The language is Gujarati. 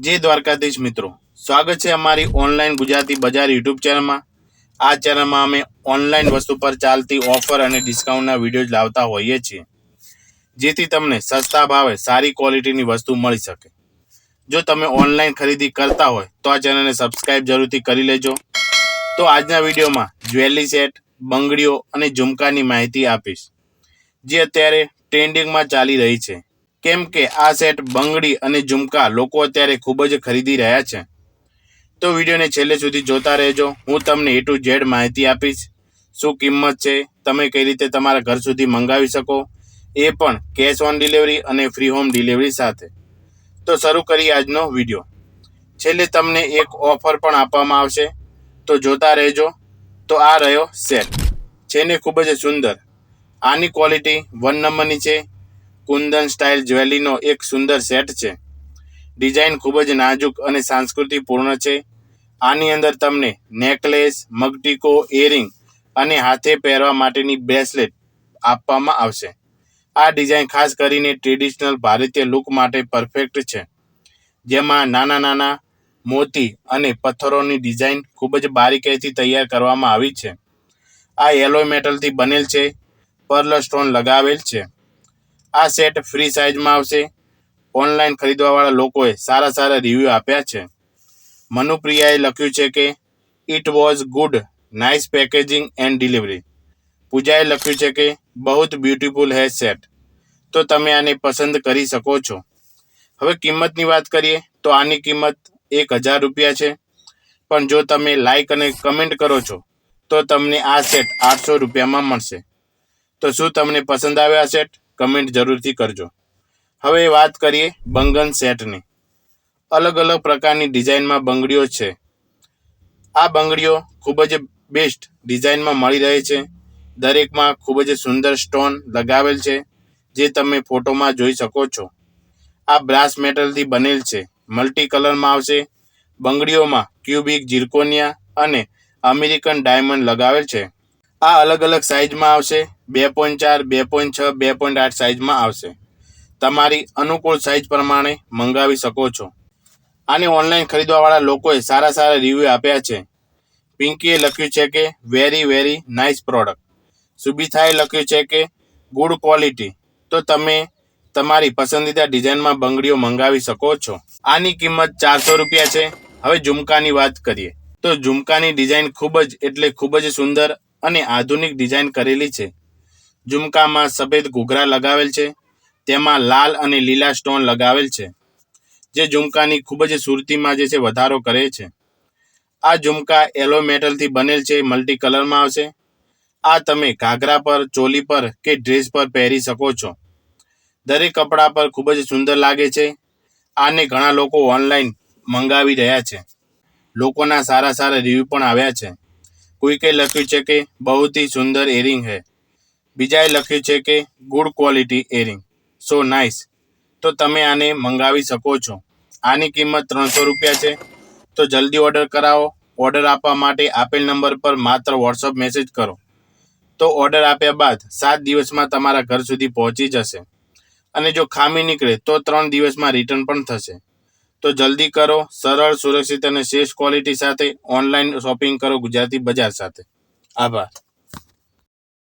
જય દ્વારકાધીશ મિત્રો. સ્વાગત છે અમારી ઓનલાઈન ગુજરાતી બજાર યુટ્યુબ ચેનલમાં. આ ચેનલમાં અમે ઓનલાઈન વસ્તુ પર ચાલતી ઓફર અને ડિસ્કાઉન્ટના વીડિયો લાવતા હોઈએ છીએ. જેથી તમને સસ્તા ભાવે સારી ક્વોલિટીની વસ્તુ મળી શકે. જો તમે ઓનલાઈન ખરીદી કરતા હોય, તો આ ચેનલને સબસ્ક્રાઈબ જરૂરથી કરી લેજો. તો આજના વિડીયોમાં જ્વેલરી સેટ બંગડીઓ અને ઝુમકાની માહિતી આપીશ. જે અત્યારે ટ્રેન્ડિંગમાં ચાલી રહી છે. કેમ કે આ સેટ બંગડી અને ઝુમકા લોકો અત્યારે ખૂબ જ ખરીદી રહ્યા છે. તો વિડીયોને છેલ્લે સુધી જોતા રહેજો. હું તમને એ ટુ ઝેડ માહિતી આપીશ. શું કિંમત છે? તમે કઈ રીતે તમારા ઘર સુધી મંગાવી શકો? એ પણ કેશ ઓન ડિલિવરી અને ફ્રી હોમ ડિલિવરી સાથે. તો શરૂ કરીએ આજનો વીડિયો. છેલ્લે તમને એક ઓફર પણ આપવામાં આવશે. તો જોતા રહેજો. તો આ રહ્યો સેટ છે ને ખૂબ જ સુંદર. આની ક્વોલિટી વન નંબરની છે. કુંદન સ્ટાઇલ જ્વેલરીનો એક સુંદર સેટ છે. ડિઝાઇન ખૂબ જ નાજુક અને સંસ્કૃતિપૂર્ણ છે. આની અંદર તમને નેકલેસ, મગટીકો, ઇયરિંગ અને હાથે પહેરવા માટેની બ્રેસલેટ આપવામાં આવશે. આ ડિઝાઇન ખાસ કરીને ટ્રેડિશનલ ભારતીય લુક માટે પરફેક્ટ છે. જેમાં નાના નાના, મોતી અને પથ્થરોની ડિઝાઇન ખૂબ જ બારીકાઈથી તૈયાર કરવામાં આવી છે. આ યલો મેટલથી બનેલ છે. પર્લ સ્ટોન લગાવેલ છે. આ સેટ ફ્રી સાઇઝમાં આવશે. ઓનલાઈન ખરીદવાવાળા લોકોએ સારા સારા રિવ્યૂ આપ્યા છે. મનુપ્રિયાએ લખ્યું છે કે it was good nice packaging and delivery પૂજાએ લખ્યું છે કે બહુત બ્યુટીફુલ હે સેટ તો તમે આને પસંદ કરી શકો છો. હવે કિંમતની વાત કરીએ, તો આની કિંમત એક હજાર રૂપિયા છે. પણ જો તમે લાઈક અને કમેન્ટ કરો છો, તો તમને આ સેટ આઠસો રૂપિયામાં મળશે. તો શું તમને પસંદ આવ્યો આ સેટ કમેન્ટ જરૂરથી કરજો. હવે વાત કરીએ બંગન સેટની. અલગ અલગ પ્રકારની ડિઝાઇનમાં બંગડીઓ છે. આ બંગડીઓ ખૂબ જ બેસ્ટ ડિઝાઇનમાં મળી રહે છે. દરેકમાં ખૂબ જ સુંદર સ્ટોન લગાવેલ છે, જે તમે ફોટોમાં જોઈ શકો છો. આ બ્રાસ મેટલથી બનેલ છે. મલ્ટી કલરમાં આવશે. બંગડીઓમાં ક્યુબિક ઝિરકોનિયા અને અમેરિકન ડાયમંડ લગાવેલ છે. આ અલગ અલગ સાઇઝમાં આવશે. બે પોઈન્ટ ચાર, બે પોઈન્ટ છ, બે પોઈન્ટ આઠ સાઇઝમાં આવશે. તમારી અનુકૂળ સાઇઝ પ્રમાણે મંગાવી શકો છો. આને ઓનલાઈન ખરીદવાવાળા લોકોએ સારા સારા રિવ્યૂ આપ્યા છે. પિંકીએ લખ્યું છે કે, વેરી વેરી નાઇસ પ્રોડક્ટ. સુબિથાએ લખ્યું છે કે, ગુડ ક્વોલિટી. તો તમે તમારી પસંદીદા ડિઝાઇનમાં બંગડીઓ મંગાવી શકો છો. આની કિંમત ચારસો રૂપિયા છે. હવે ઝુમકાની વાત કરીએ. તો ઝુમકાની ડિઝાઇન ખૂબ જ એટલે ખૂબ જ સુંદર અને આધુનિક ડિઝાઇન કરેલી છે. ઝુમકામાં સફેદ ઘૂઘરા લગાવેલ છે. તેમાં લાલ અને લીલા સ્ટોન લગાવેલ છે. જે ઝુમકાની ખૂબ જ સુરતીમાં જે છે વધારો કરે છે. આ ઝુમકા એલો મેટલથી બનેલ છે મલ્ટી કલરમાં આવશે. આ તમે ઘાઘરા પર, ચોલી પર કે ડ્રેસ પર પહેરી શકો છો. દરેક કપડા પર ખૂબ જ સુંદર લાગે છે. આને ઘણા લોકો ઓનલાઈન મંગાવી રહ્યા છે. લોકોના સારા સારા રિવ્યૂ પણ આવ્યા છે. કોઈકે લખ્યું છે કે બહુથી સુંદર એરિંગ હૈ. બીજાએ લખ્યું છે કે good quality earring so nice તો તમે આને મંગાવી શકો છો. આની કિંમત ત્રણસો રૂપિયા છે. તો જલ્દી ઓર્ડર કરાવો. ઓર્ડર આપવા માટે આપેલ નંબર પર માત્ર વોટ્સઅપ મેસેજ કરો. તો ઓર્ડર આપ્યા બાદ સાત દિવસમાં તમારા ઘર સુધી પહોંચી જશે. અને જો ખામી નીકળે તો ત્રણ દિવસમાં રિટર્ન પણ થશે. તો જલ્દી કરો. સરળ, સુરક્ષિત અને શ્રેષ્ઠ ક્વોલિટી સાથે ઓનલાઈન શોપિંગ કરો ગુજરાતી બજાર સાથે. આભાર.